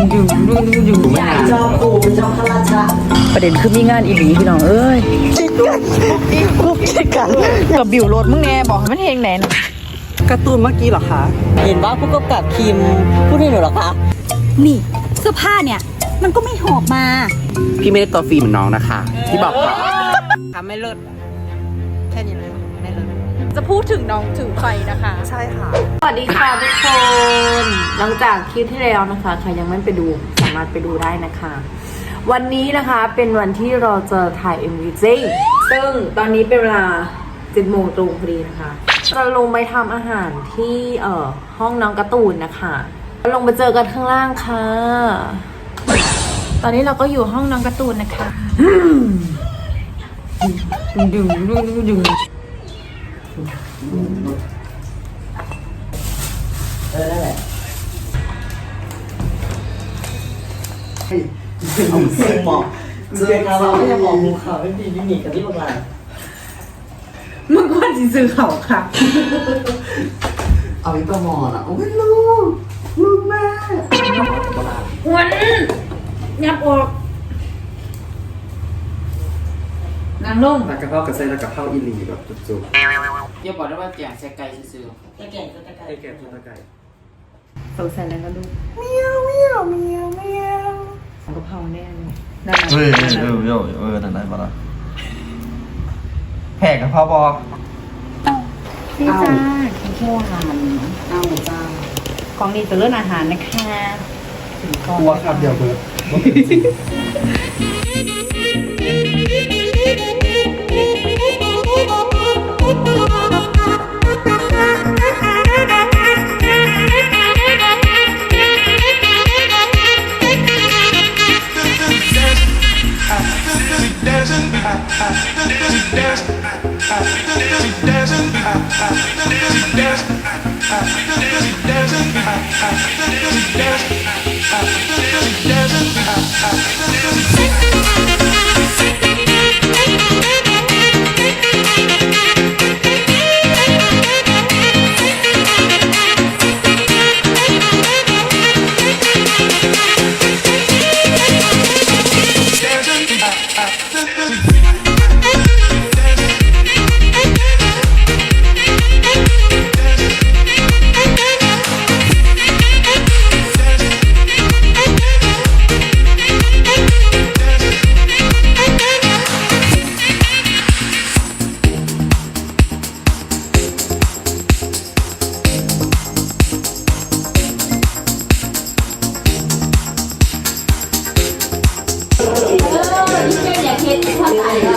จอปูจอพระราชาประเด็นคือมีงานอีหลีพี่น้องเอ้ยคิดกันคุกคิดกันกับบิวรถมึงแน่บอกให้มันเฮงไหนนะการ์ตูนเมื่อกี้เหรอคะ เห็นว่าผู้กำกับคิมพูดให้หนูเหรอคะ นี่เสื้อผ้าเนี่ย มันก็ไม่หอบมา พี่ไม่ได้ตัวฟรีเหมือนน้องนะคะ ที่บอกก่อนทำไม่เลิศแค่นี้เลย จะพูดถึงน้องถึงใครนะคะ ใช่ค่ะ สวัสดีค่ะทุกคน หลังจากคลิปที่แล้วนะคะใครยังไม่ไปดูสามารถไปดูได้นะคะ วันนี้นะคะเป็นวันที่เราจะถ่าย MV จริงซึ่งตอนนี้เป็นเวลา7โมงตรงพอดีนะคะเราลงไปทำอาหารที่เอ่อห้องน้องการ์ตูนนะคะลงไปเจอกันข้างล่างค่ะ ตอนนี้เราก็อยู่ห้องน้องการ์ตูนนะคะดึงดึงดึงดึงดึง เออนั่นแหละเอาซูมบอกเจอกันเราไม่ยังมองมูขาวไม่ดีไม่มีกันที่โรงแรมมึงควรจะซื้อเขาค่ะ เอาวิปมอนอะโอ้ยลูกลูกแม่วันยับออก นางลงแต่กระเพราะกระเซ็นแล้วกระเพราอีหลีแบบจุกอย่าบอกได้ว่าแจงแซกไก่ซื้อตะแก่ตะๆแก่ไอ้แก่ตัวตะไก่สงสัยแล้วก็ดูเมียวเมียวเมียวเมียวกะเพราแน่เลยนั่นเฮ้ยเออเออเออเออนั่นได้ปะล่ะแหกกับพ่อบอกพี่จ้ากินโชว์อาหารเอาจ้าของดีตัวเลือกอาหารนะคะถึงก่อนกลัวครับเดี๋ยวเบิร์ด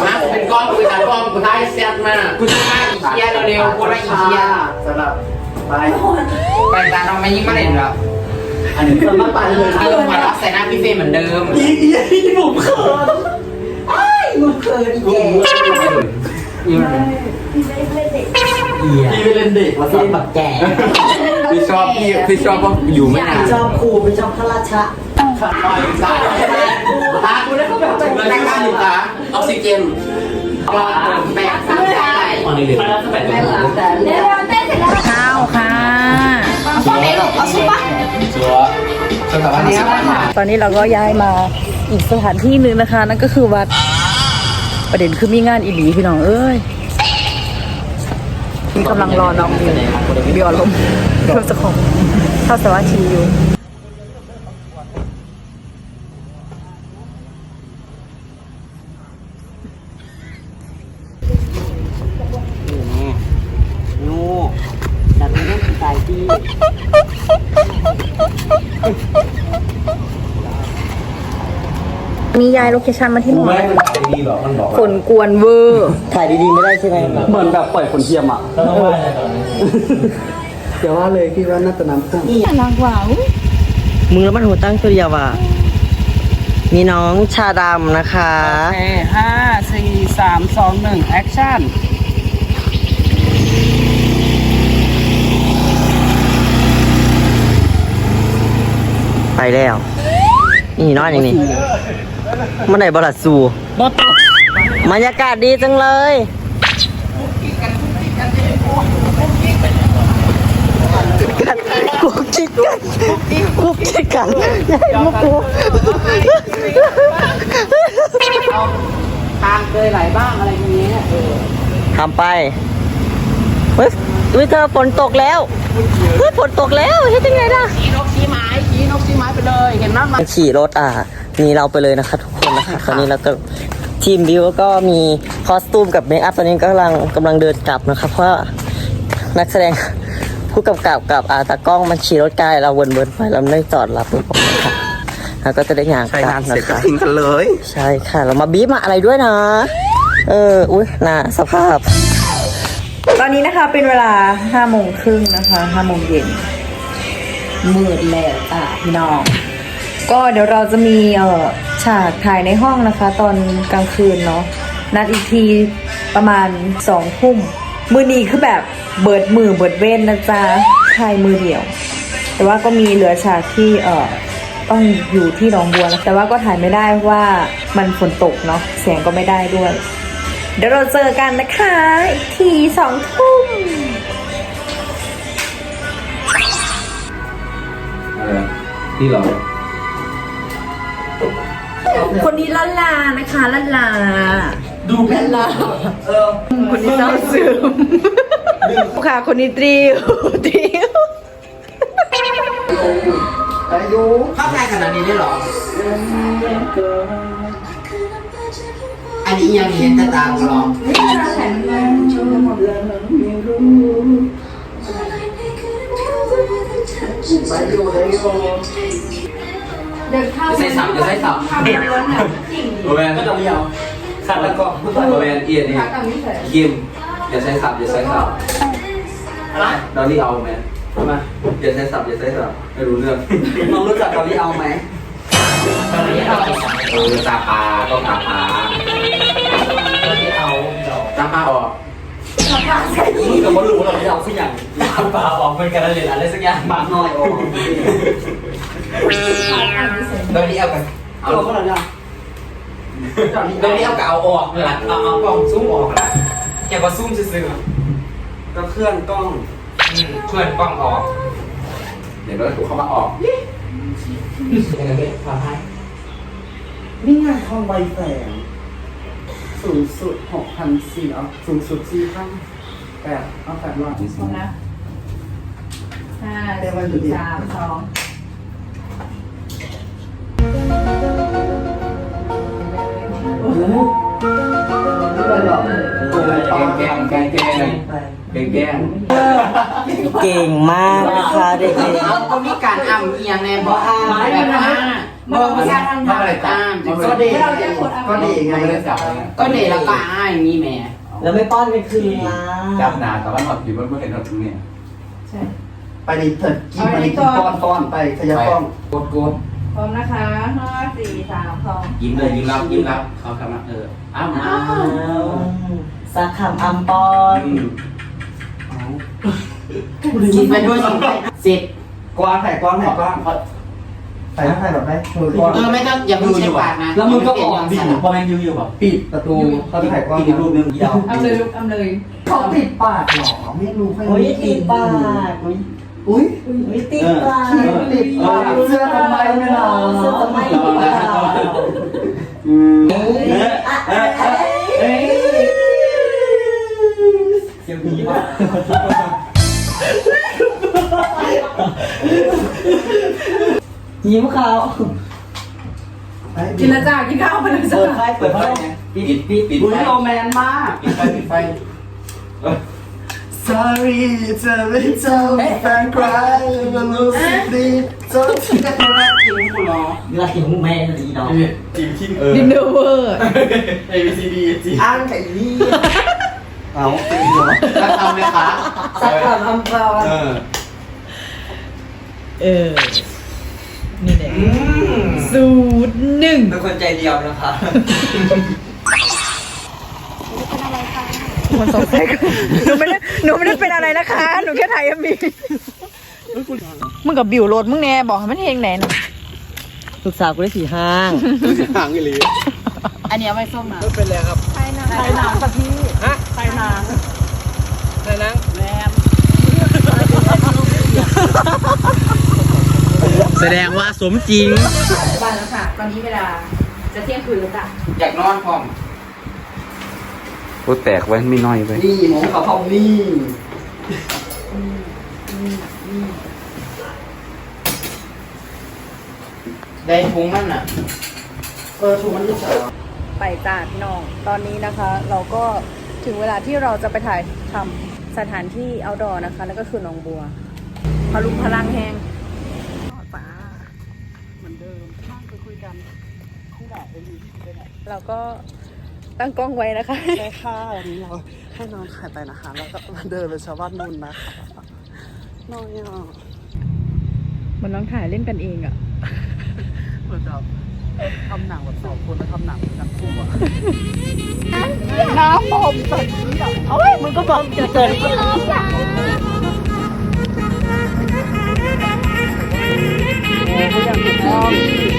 มาเป็นก้อนกูจะก้อนกูท้ายแซ่บมากกูจะฆ่าอีเคียเร็วๆกูละอีเคียสำหรับไปไปตาน้องไม่ยิ่งมาเล่นหรออันนี้สำหรับไปเลยเออมารับใส่หน้าพี่เฟย์เหมือนเดิมอีอีอีหนุ่มเขินไอ้หนุ่มเขินอีแก่พี่พี่ไปเล่นเด็กมาสอนแบบแก่พี่ชอบพี่พี่ชอบว่าอยู่ไม่นานจอครูเป็นจอมพระราชาขาดลอยสาย ตากูได้ก็แบบเลยกล้าอยู่ตาออกซิเจนก็แบกสามสายตอนนี้เลยแบกข้าวค่ะเอาซุปปะชัวชัวแต่ว่านี่ตอนนี้เราก็ย้ายมาอีกสถานที่หนึ่งนะคะ นั่นก็คือวัดประเด็นคือมีงานอีหลีพี่น้องเอ้ยมีกำลังรอน้องบิวบิวอารมณ์เราจะของเข้าสวัสดีอยู่ งูแต่ไม่ได้สายที่ นี่ ย้ายโลเคชั่นมาที่หมอไม่มันขายดีหรอมันบอกฝนกวนเวอร์ถ่ายดีๆไม่ได้ใช่ไหมเหมือนแบบปล่อยคนเทียมอะเดี๋ยวว่าเลยพี่ว่าน่าจะน้ำท่วมนางหวาวมือแล้วมันหัวตั้งตัวเดียวอะมีน้องชาดำนะคะโอเคห้าสี่สามสองหนึ่งแอคชั่นไปแล้ว นี่นอนอย่างนี้เมื่อไหร่บรัดสูบรรยากาศดีจังเลยกันกุ๊กกิ๊กกันกุ๊กกิ๊กกันยาให้มุกกูทางเคยไหลบ้างอะไรอย่างเงี้ยทำไปเฮ้ยวิเธอฝนตกแล้วเฮ้ยฝนตกแล้วเฮ็ดยังไงล่ะ เลยเห็นไหมมันขี่รถอะหนีเราไปเลยนะคะทุกคนนะคะตอนนี้เราก็ทีมบิวก็มีคอสตูมกับเมคอัพตอนนี้กำลังกำลังเดินกลับนะคะเพราะว่านักแสดงผู้กำกับกับอาตากล้องมันขี่รถไกลเราวนๆไปเราไม่ได้จอดรับรถผมนะคะแล้วก็จะได้งานกลับนะคะทิ้งกันเลย ใช่ค่ะ เรามาบีบมาอะไรด้วยนะ เออ อุ้ยน่าสภาพ ตอนนี้นะคะเป็นเวลาห้าโมงครึ่งนะคะห้าโมงเย็น มืดแล้วจ้ะพี่น้อง ก็เดี๋ยวเราจะมีเอ่อฉากถ่ายในห้องนะคะ ตอนกลางคืนเนาะนัดอีกทีประมาณสองทุ่มมือนี้คือแบบเบิดมือเบิดเว้นนะจ๊ะถ่ายมือเดียว แต่ว่าก็มีเหลือฉากที่เอ่อต้องอยู่ที่หนองบัวนะแต่ว่าก็ถ่ายไม่ได้เพราะว่ามันฝนตกเนาะแสงก็ไม่ได้ด้วย เดี๋ยวเราเจอกันนะคะ อีกทีสองทุ่ม ที่เราคนนี้ละลานะคะละลา ดูละลาคนนี้เศร้าซึมค่ะ คนนี้ตริวตริวไปดูเข้าใจขนาดนี้ได้หรอ อันนี้ยังเห็นแต่ตามหรอ ใส่สับจะใส่สับโรแมนก็ต้องเดียวสับแล้วก็โรแมนเอียนนี่คิมอย่าใช้สับอย่าใช้สับอะไรดอลลี่เอาไหมทำไมอย่าใช้สับอย่าใช้สับไม่รู้เรื่องน้องรู้จักดอลลี่เอาไหมดอลลี่เอาเออตาปลาต้องตาปลาดอลลี่เอาตาปลาออก มึงก็ไม่รู้หรอกที่เอาสักอย่างตาปลาออกเป็นการเล่นอะไรสักอย่างบางน้อยออกโดยนี้เอากันเอาก็แล้วเนี่ยโดยนี้เอากับเอาออกเลยละเอาเอากล้องซูมออกละแกก็ซูมซื่อก็เคลื่อนกล้องเคลื่อนกล้องออก เดี๋ยวเราถูกเข้ามาออกยังไงเป็นพาให้นี่ไงทองใบแสง สูงสุดหกพันสี่เอาสูงสุดสี่พันแปดเอาแปดร้อยนะห้าเรียกว่าอยู่ดีสามสองแกงแกงแกงแกงแกงแกงเก่งมากนะคะเด็กเอาก็มีการอ้ำเอียงในบ่อ้ำแบบว่าบ่มีการอ้ำทำอะไรจ้าก็ดีก็ดีไงไม่ได้จับก็ดีแล้วก็อ้าอย่างนี้แม่ๆแล้วไม่ป้อนเป็นคืนละจับนานแต่ว่าหอดผิวมันไม่เห็นหอดตรงนี้ไปดิเถิดกินไปดิกินป้อนป้อนไปขยับป้อนกดกดพร้อมนะคะห้าสี่สามสองยิ้มเลยยิ้มรับยิ้มรับเขาทำมาเอออ้าวอ้าวสักคำอัมปอนกินไปด้วยกินไปเสร็จกวางไข่กวางไข่กวาง ใส่ไข่แบบได้มือกวางเออไม่ต้องอย่าเพิ่งใช้ปากนะแล้วมึงก็ออกดิดิพอแมนยูอยู่แบบปิดประตูเขาจะไข่กวางอีกรูปนึงยาวเอาเลยลูกเอาเลยเขาปิดปากหรอไม่รู้ใครโอ้ยติดปากอุ้ยอุ้ยอุ้ยติดปากติดปากเสื้อทำไมไม่หรอเสื้อทำไมติดปากเอ้ยเกี่ยวนี้ป่ะยิ้ม เขากินและจ้ากินข้าวไปเลยจ้าเปิดไฟเปิดไฟปิดปิดปิดอุ้ยไฟโรแมนมากปิดไฟปิดไฟ Sorry จะไม่เจ้าแฟนใครมันรู้สึกดีจนก็จะรักจริงกูหรอเวลาเห็นหูแม่ดีเนาะจิ้มทิ้งเออดินเนอร์เวอร์ A B C D G อ้างไก่นี่เอาเป็นหัวจะทำไหมคะสักคำอัมปอนเออเออ นี่เนี่ยสูตรหนึ่งเป็นคนใจเดียวนะคะมันสงสัยกันหนูไม่ได้หนูไม่ได้เป็นอะไรนะคะ หนูแค่ถ่ายเอ็มบีมึงกับบิวโรดมึงแน่บอกให้มันเฮงไหนน่ะลูกสาวกูได้สี่ห้าง ห่างกันเลยอันนี้เอาไว้ส้มนะถ่ายหนังกับพี่ฮะถ่ายหนังถ่ายหนังแรม แสดงว่าสมจริง บ้านแล้วค่ะ ตอนนี้เวลาจะเที่ยงคืนแล้วจ้ะอยากนอนพร้อมโอ้แตกไว้ไม่น้อยไปนี่หมองเขาเขานี่ได้พุงมันอะเออถูกมันที่สามไปจ้าพี่น้อง ตอนนี้นะคะ เราก็ถึงเวลาที่เราจะไปถ่ายทำสถานที่เอาดอนะคะแล้วก็คือหนองบัวพลุงพลังแหง เราก็ตั้งกล้องไว้นะคะใช่ค่ะวันนี้เราให้น้องถ่ายไปนะคะ แล้วก็มาเดินไปชาวบ้านนุ่นนะคะน้อยอะมันน้องถ่ายเล่นกันเองอะเหมือนแบบทำหนังแบบสองคนแล้วทำหนังเป็นนักคู่อะน้ำมอมตอนนี้อะเอ้ยมึงก็บอกจะเกิด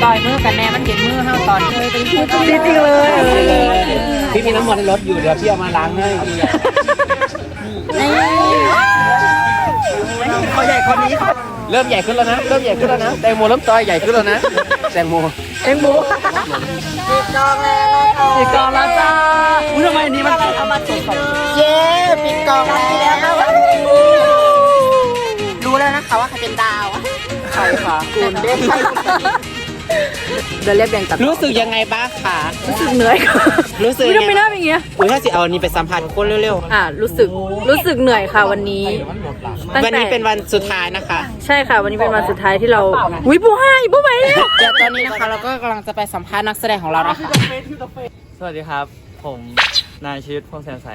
ต่อยมือกันแน่มันเห็นมือเฮาตอนเคยเป็นคู่จริงๆเลยพี่มีน้ำมันในรถอยู่เดี๋ยวพี่เอามาล้างให้เขาใหญ่คนนี้เริ่มใหญ่ขึ้นแล้วนะเริ่มใหญ่ขึ้นแล้วนะแตงโมเริ่มจอยใหญ่ขึ้นแล้วนะแตงโมเอ็งหมูปิดกองแล้วจ้าอุ้ยทำไมอันนี้มันเอามาสดเย้ปิดกองแล้วรู้แล้วนะคะว่าใครเป็นดาวใครคะคุณเด้ง เดินเรียบเรียงตัดรู้สึกยังไงบ้างคะรู้สึกเหนื่อยค่ะรู้สึกอุ้ยยังทำไมหไงน้าเป็นอย่างเงี้ยอุ้ยถ้าสิเอาอันนี้ไปสัมผัสคนเร็วอ่ารู้สึกรู้สึกเหนื่อยค่ะวันนี้ตั้งๆ วันแต่นี้เป็นวันสุดท้ายนะคะ ใช่ค่ะ วันนี้เป็นวันสุดท้ายที่เราวิบูให้บูไปแล้ว เดี๋ยวตอนนี้นะคะเราก็กำลังจะไปสัมภาษณ์นักแสดงของเรานะคะ สวัสดีครับ ผม นายชีวิตพงษ์แสนใส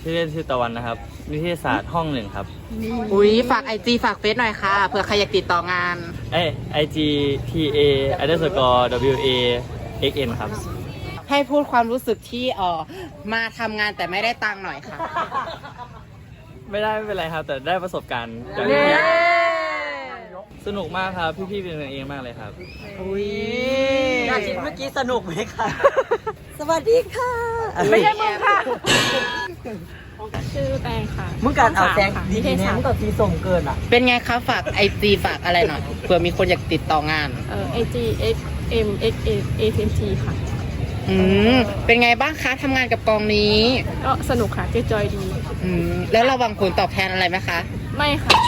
ชื่อเล่นชื่อตะวันนะครับ นิเทศศาสตร์ห้องหนึ่งครับ อุ้ยฝากไอจีฝากเฟซหน่อยค่ะเผื่อใครอยากติดต่องาน เอ้ไอจีทีเอ underscore w a x n ครับ ให้พูดความรู้สึกที่เออมาทำงานแต่ไม่ได้ตังค์หน่อยค่ะ ไม่ได้ไม่เป็นไรครับ แต่ได้ประสบการณ์จากสนุกมากครับ พี่ๆเป็นกันเองมากเลยครับ อุ้ยนาชินเมื่อกี้สนุกไหมคะ สวัสดีค่ะ ไม่ใช่มึงค่ะชื่อแตงค่ะมึงการเอาแซงค่ะดีนิเทศเนี่ยศาสตมึงร์กับซีส่งเกินอะ เป็นไงคะฝากไอจีฝากอะไรหน่อยเผื่อมีคนอยากติดต่องาน เอ่อ AG X M X A A T T ค่ะ อืม เป็นไงบ้างคะทำงานกับกองนี้ ก็สนุกค่ะเจจอยดี อืม แล้วเราหวังผลตอบแทนอะไรไหมคะ ไม่ค่ะ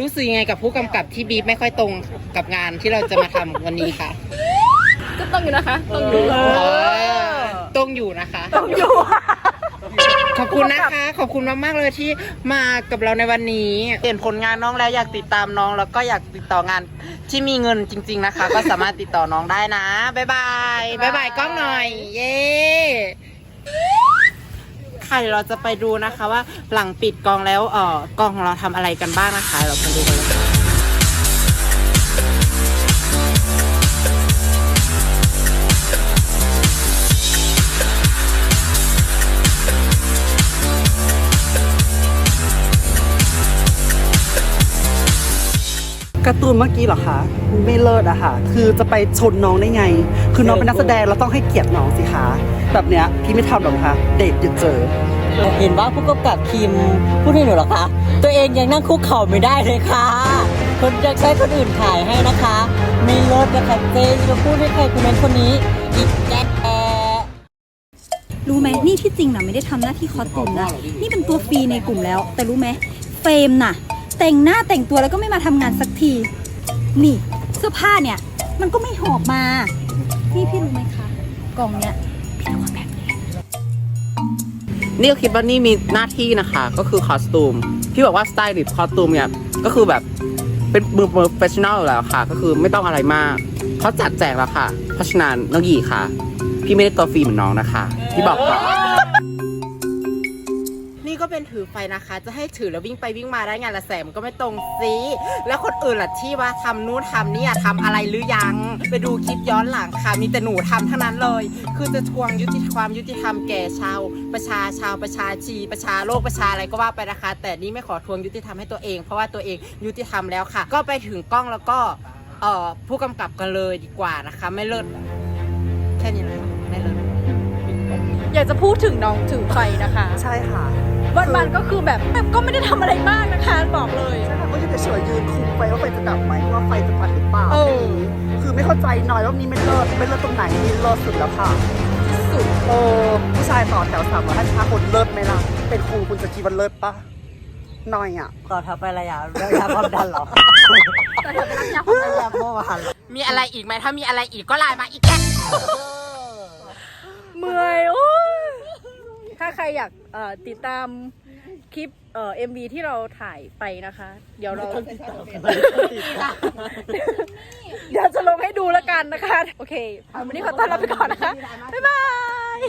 รู้สึกยังไงกับผู้กำกับที่บีบไม่ค่อยตรงกับงานที่เราจะมาทำวันนี้ค่ะก็ ต้องอยู่นะคะ ต้องอยู่ตรงอยู่นะคะตรงอยู่ ขอบคุณนะคะ ขอบคุณมากๆเลยที่มากับเราในวันนี้ เห็นผลงานน้องแล้วอยากติดตามน้องแล้วก็อยากติดต่องานที่มีเงินจริง ๆนะคะ ก็สามารถติดต่อน้องได้นะบ๊ายบายบ๊ายบายกล้องหน่อย เย้ค่ะเดี๋ยวเราจะไปดูนะคะว่าหลังปิดกองแล้วเออกองของเราทำอะไรกันบ้างนะคะ เราไปดูกันเลย การ์ตูนเมื่อกี้เหรอคะไม่เลิศอะค่ะ คือจะไปชนน้องได้ไง คือน้องเป็นนักแสดงเราต้องให้เกียรติน้องสิคะแบบเนี้ยพี่ไม่ทำหรอกนะคะเดทจะเจอ เห็นว่าผู้กำกับคิมพูดให้หนูเหรอคะ ตัวเองยังนั่งคุกเข่าไม่ได้เลยค่ะ คนจะใช้คนอื่นถ่ายให้นะคะ ไม่เลิศนะคะเจจะพูดให้ใครคนนั้นคนนี้อีกแก๊กแอรู้ไหมนี่ที่จริงนะไม่ได้ทำหน้าที่คอสตูมนะนี่เป็นตัวฟรีในกลุ่มแล้ว แต่รู้ไหมเฟรมน่ะ แต่งหน้าแต่งตัวแล้วก็ไม่มาทำงานสักที นี่ เสื้อผ้าเนี่ย มันก็ไม่หอบมา นี่พี่รู้ไหมคะกล่องเนี้ยพี่ต้องเอาแบบนี้นี่ก็คิดว่านี่มีหน้าที่นะคะ ก็คือคอสตูมพี่บอกว่าสไตลิสต์คอสตูมเนี่ยก็คือแบบเป็นมือโปรเฟชชั่นอลแล้วค่ะ ก็คือไม่ต้องอะไรมากเขาจัดแจกแล้วค่ะ เพราะฉะนั้นน้องหยีค่ะ พี่ไม่ได้ตัวฟรีเหมือนน้องนะคะ พี่บอกก่อน ก็เป็นถือไฟนะคะ จะให้ถือแล้ววิ่งไปวิ่งมาได้ไงละแสมันก็ไม่ตรงสิแล้วคนอื่นล่ะที่ว่าทำนู่นทำนี่อะทำอะไรหรือยัง ไปดูคลิปย้อนหลังค่ะ มีแต่หนูทำทั้งนั้นเลย คือจะทวงยุติความยุติธรรมแก่ชาว ประชาชาวประชาชี ประชาโลกประชาอะไรก็ว่าไปนะคะ แต่นี่ไม่ขอทวงยุติธรรมให้ตัวเอง เพราะว่าตัวเองยุติธรรมแล้วค่ะ ก็ไปถึงกล้องแล้วก็เอ่อผู้กำกับกันเลยดีกว่านะคะ ไม่เลิศแค่นี้เลยค่ะไม่เลิศอยากจะพูดถึงน้องถือไฟนะคะ ใช่ค่ะ วันวันๆก็คือแบบก็ไม่ได้ทำอะไรมากนะคะบอกเลย ใช่ค่ะก็จะเฉยๆยืนคุมไปว่าไฟจะดับไหมว่าไฟจะปัดหรือเปล่าเออ คือไม่เข้าใจหน่อยว่านี่ไม่เลิศไม่เลิศตรงไหนนี่เลิศสุดแล้วค่ะ สุดเออผู้ชายต่อแถวสามร้อยห้าสิบห้าคนเลิศไหมล่ะ เป็นครูคุณจะคิดว่าเลิศปะหน่อยอะ ต่อทับไปอะไรอะเรื่องยาความดันเหรอต่อทับไปรับยาความดันยาเมื่อวานเหรอมีอะไรอีกไหมถ้ามีอะไรอีกก็ไลน์มาอีกแกเมื่อยโอ้ยถ้าใครอยากเอ่อติดตามคลิปเอ่อ MV ที่เราถ่ายไปนะคะ เดี๋ยวเรา เดี๋ยวจะลงให้ดูแล้วกันนะคะ โอเค วันนี้ขอต้อนรับไปก่อนนะคะ บ๊ายบาย